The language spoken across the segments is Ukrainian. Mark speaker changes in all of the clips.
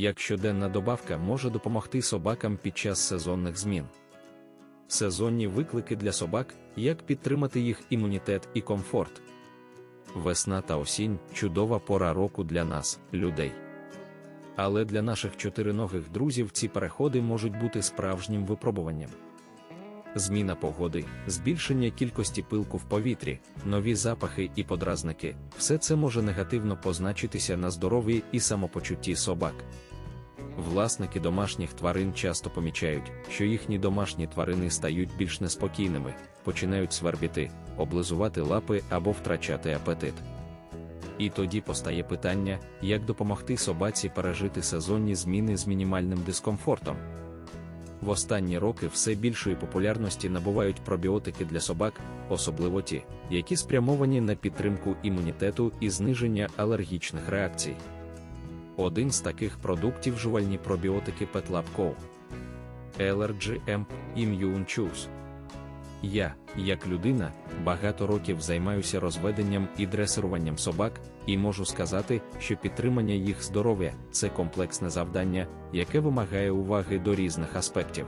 Speaker 1: як щоденна добавка може допомогти собакам під час сезонних змін. Сезонні виклики для собак, як підтримати їх імунітет і комфорт. Весна та осінь чудова пора року для нас, людей. Але для наших чотириногих друзів ці переходи можуть бути справжнім випробуванням. Зміна погоди, збільшення кількості пилку в повітрі, нові запахи і подразники все це може негативно позначитися на здоров'ї і самопочутті собак. Власники домашніх тварин часто помічають, що їхні домашні тварини стають більш неспокійними, починають свербіти, облизувати лапи або втрачати апетит. І тоді постає питання, як допомогти собаці пережити сезонні зміни з мінімальним дискомфортом. В останні роки все більшої популярності набувають пробіотики для собак, особливо ті, які спрямовані на підтримку імунітету і зниження алергічних реакцій. Один з таких продуктів жувальні пробіотики PetLab Co. Allergy Immune Choose. Я, як людина, багато років займаюся розведенням і дресируванням собак, і можу сказати, що підтримання їх здоров'я це комплексне завдання, яке вимагає уваги до різних аспектів.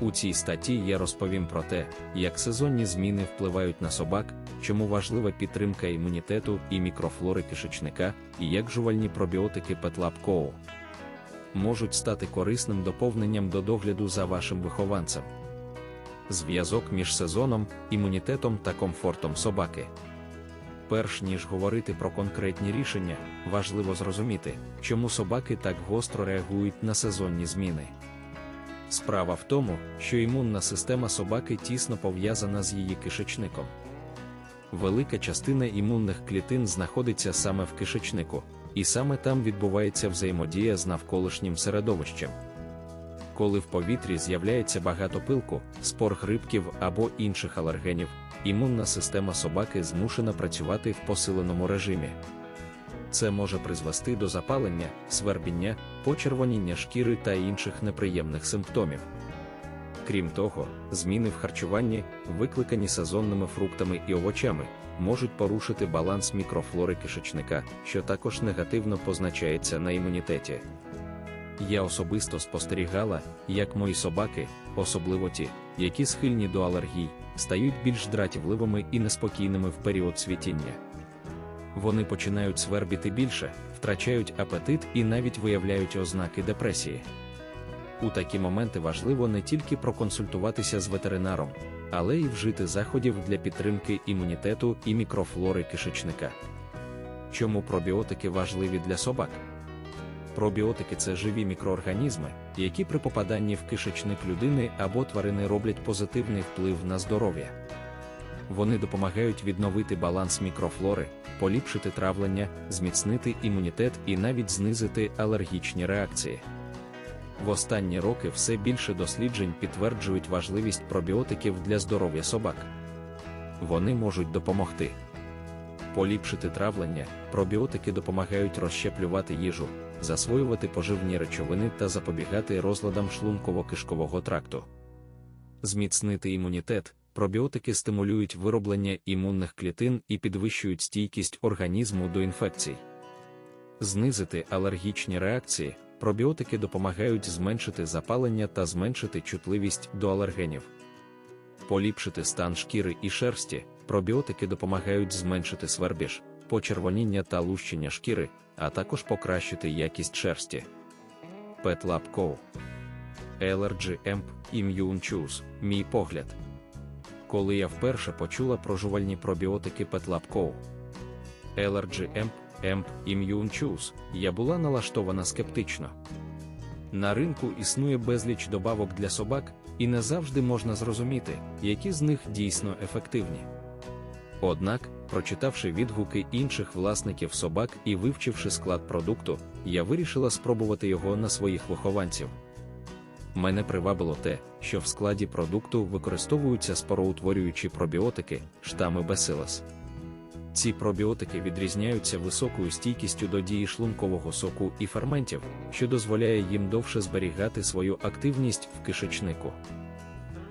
Speaker 1: У цій статті я розповім про те, як сезонні зміни впливають на собак, чому важлива підтримка імунітету і мікрофлори кишечника, і як жувальні пробіотики PetLab Co. можуть стати корисним доповненням до догляду за вашим вихованцем. Зв'язок між сезоном, імунітетом та комфортом собаки. Перш ніж говорити про конкретні рішення, важливо зрозуміти, чому собаки так гостро реагують на сезонні зміни. Справа в тому, що імунна система собаки тісно пов'язана з її кишечником. Велика частина імунних клітин знаходиться саме в кишечнику, і саме там відбувається взаємодія з навколишнім середовищем. Коли в повітрі з'являється багато пилку, спор грибків або інших алергенів, імунна система собаки змушена працювати в посиленому режимі. Це може призвести до запалення, свербіння, почервоніння шкіри та інших неприємних симптомів. Крім того, зміни в харчуванні, викликані сезонними фруктами і овочами, можуть порушити баланс мікрофлори кишечника, що також негативно позначається на імунітеті. Я особисто спостерігала, як мої собаки, особливо ті, які схильні до алергій, стають більш дратівливими і неспокійними в період цвітіння. Вони починають свербіти більше, втрачають апетит і навіть виявляють ознаки депресії. У такі моменти важливо не тільки проконсультуватися з ветеринаром, але й вжити заходів для підтримки імунітету і мікрофлори кишечника. Чому пробіотики важливі для собак? Пробіотики це живі мікроорганізми, які при попаданні в кишечник людини або тварини роблять позитивний вплив на здоров'я. Вони допомагають відновити баланс мікрофлори, поліпшити травлення, зміцнити імунітет і навіть знизити алергічні реакції. В останні роки все більше досліджень підтверджують важливість пробіотиків для здоров'я собак. Вони можуть допомогти поліпшити травлення, пробіотики допомагають розщеплювати їжу, засвоювати поживні речовини та запобігати розладам шлунково-кишкового тракту. Зміцнити імунітет, пробіотики стимулюють вироблення імунних клітин і підвищують стійкість організму до інфекцій. Знизити алергічні реакції, пробіотики допомагають зменшити запалення та зменшити чутливість до алергенів. Поліпшити стан шкіри і шерсті, пробіотики допомагають зменшити свербіж, почервоніння та лущення шкіри, а також покращити якість шерсті. PetLab Co. Allergy Amp Immune Choose, мій погляд. Коли я вперше почула про жувальні пробіотики PetLab Co. Allergy Amp Amp Immune Choose, я була налаштована скептично. На ринку існує безліч добавок для собак, і не завжди можна зрозуміти, які з них дійсно ефективні. Однак, прочитавши відгуки інших власників собак і вивчивши склад продукту, я вирішила спробувати його на своїх вихованців. Мене привабило те, що в складі продукту використовуються спороутворюючі пробіотики, штами Bacillus. Ці пробіотики відрізняються високою стійкістю до дії шлункового соку і ферментів, що дозволяє їм довше зберігати свою активність в кишечнику.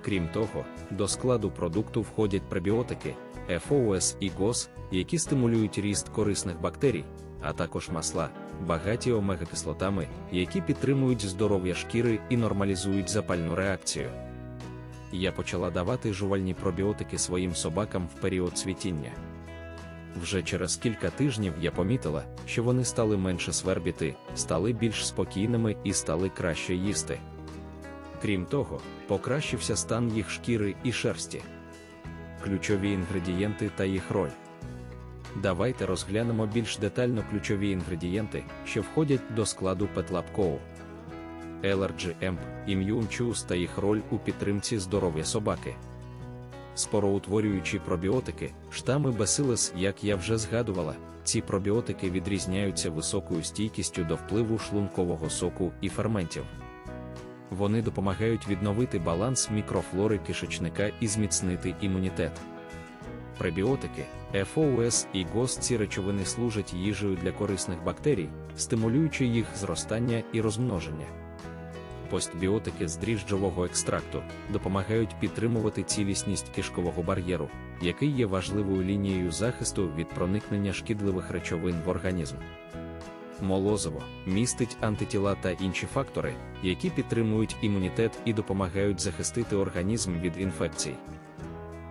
Speaker 1: Крім того, до складу продукту входять пребіотики, FOS і GOS, які стимулюють ріст корисних бактерій, а також масла, багаті омегакислотами, які підтримують здоров'я шкіри і нормалізують запальну реакцію. Я почала давати жувальні пробіотики своїм собакам в період цвітіння. Вже через кілька тижнів я помітила, що вони стали менше свербіти, стали більш спокійними і стали краще їсти. Крім того, покращився стан їх шкіри і шерсті. Ключові інгредієнти та їх роль. Давайте розглянемо більш детально ключові інгредієнти, що входять до складу Петлапкоу. Amp, Immune Choose та їх роль у підтримці здоров'я собаки. Спороутворюючі пробіотики, штами Bacillus, як я вже згадувала, ці пробіотики відрізняються високою стійкістю до впливу шлункового соку і ферментів. Вони допомагають відновити баланс мікрофлори кишечника і зміцнити імунітет. Пребіотики, FOS і GOS ці речовини служать їжею для корисних бактерій, стимулюючи їх зростання і розмноження. Постбіотики з дріжджового екстракту допомагають підтримувати цілісність кишкового бар'єру, який є важливою лінією захисту від проникнення шкідливих речовин в організм. Молозиво містить антитіла та інші фактори, які підтримують імунітет і допомагають захистити організм від інфекцій.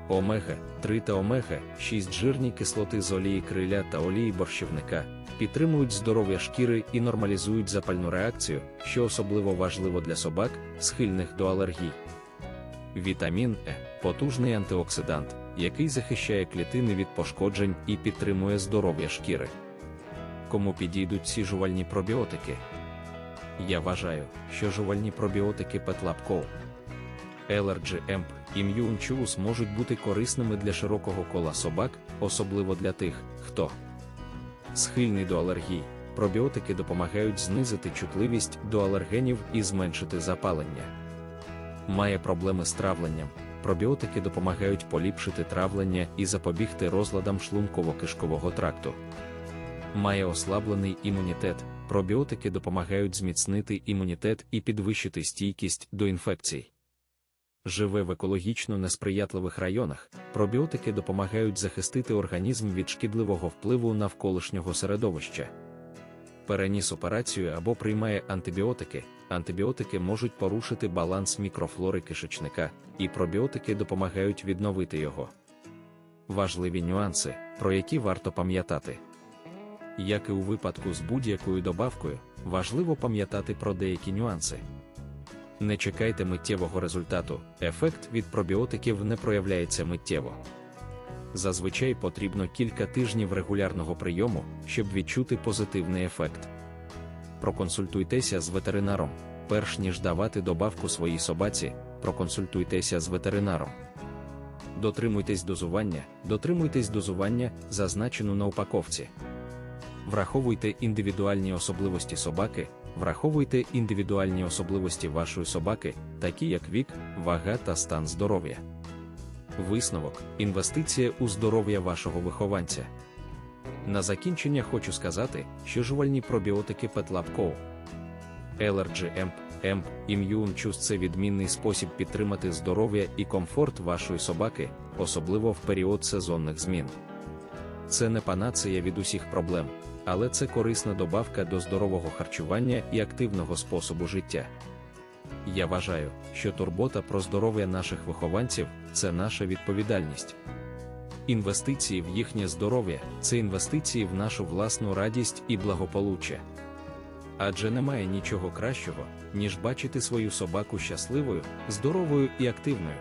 Speaker 1: Омега 3 та омега 6 жирні кислоти з олії криля та олії борщівника підтримують здоров'я шкіри і нормалізують запальну реакцію, що особливо важливо для собак, схильних до алергій. Вітамін Е потужний антиоксидант, який захищає клітини від пошкоджень і підтримує здоров'я шкіри. Кому підійдуть ці жувальні пробіотики? Я вважаю, що жувальні пробіотики Петлапков, Allergy Amp і Choose можуть бути корисними для широкого кола собак, особливо для тих, хто схильний до алергій. Пробіотики допомагають знизити чутливість до алергенів і зменшити запалення. Має проблеми з травленням. Пробіотики допомагають поліпшити травлення і запобігти розладам шлунково-кишкового тракту. Має ослаблений імунітет. Пробіотики допомагають зміцнити імунітет і підвищити стійкість до інфекцій. Живе в екологічно несприятливих районах, пробіотики допомагають захистити організм від шкідливого впливу навколишнього середовища. Переніс операцію або приймає антибіотики. Антибіотики можуть порушити баланс мікрофлори кишечника, і пробіотики допомагають відновити його. Важливі нюанси, про які варто пам'ятати. Як і у випадку з будь-якою добавкою, важливо пам'ятати про деякі нюанси. Не чекайте миттєвого результату, ефект від пробіотиків не проявляється миттєво. Зазвичай потрібно кілька тижнів регулярного прийому, щоб відчути позитивний ефект. Проконсультуйтеся з ветеринаром, перш ніж давати добавку своїй собаці, проконсультуйтеся з ветеринаром. Дотримуйтесь дозування, дотримуйтесь дозування, зазначену на упаковці. Враховуйте індивідуальні особливості собаки, враховуйте індивідуальні особливості вашої собаки, такі як вік, вага та стан здоров'я. Висновок інвестиція у здоров'я вашого вихованця. На закінчення хочу сказати, що жувальні пробіотики Petlab.co Allergy Amp, Amp, Immune Choose – це відмінний спосіб підтримати здоров'я і комфорт вашої собаки, особливо в період сезонних змін. Це не панацея від усіх проблем, але це корисна добавка до здорового харчування і активного способу життя. Я вважаю, що турбота про здоров'я наших вихованців це наша відповідальність. Інвестиції в їхнє здоров'я це інвестиції в нашу власну радість і благополуччя. Адже немає нічого кращого, ніж бачити свою собаку щасливою, здоровою і активною.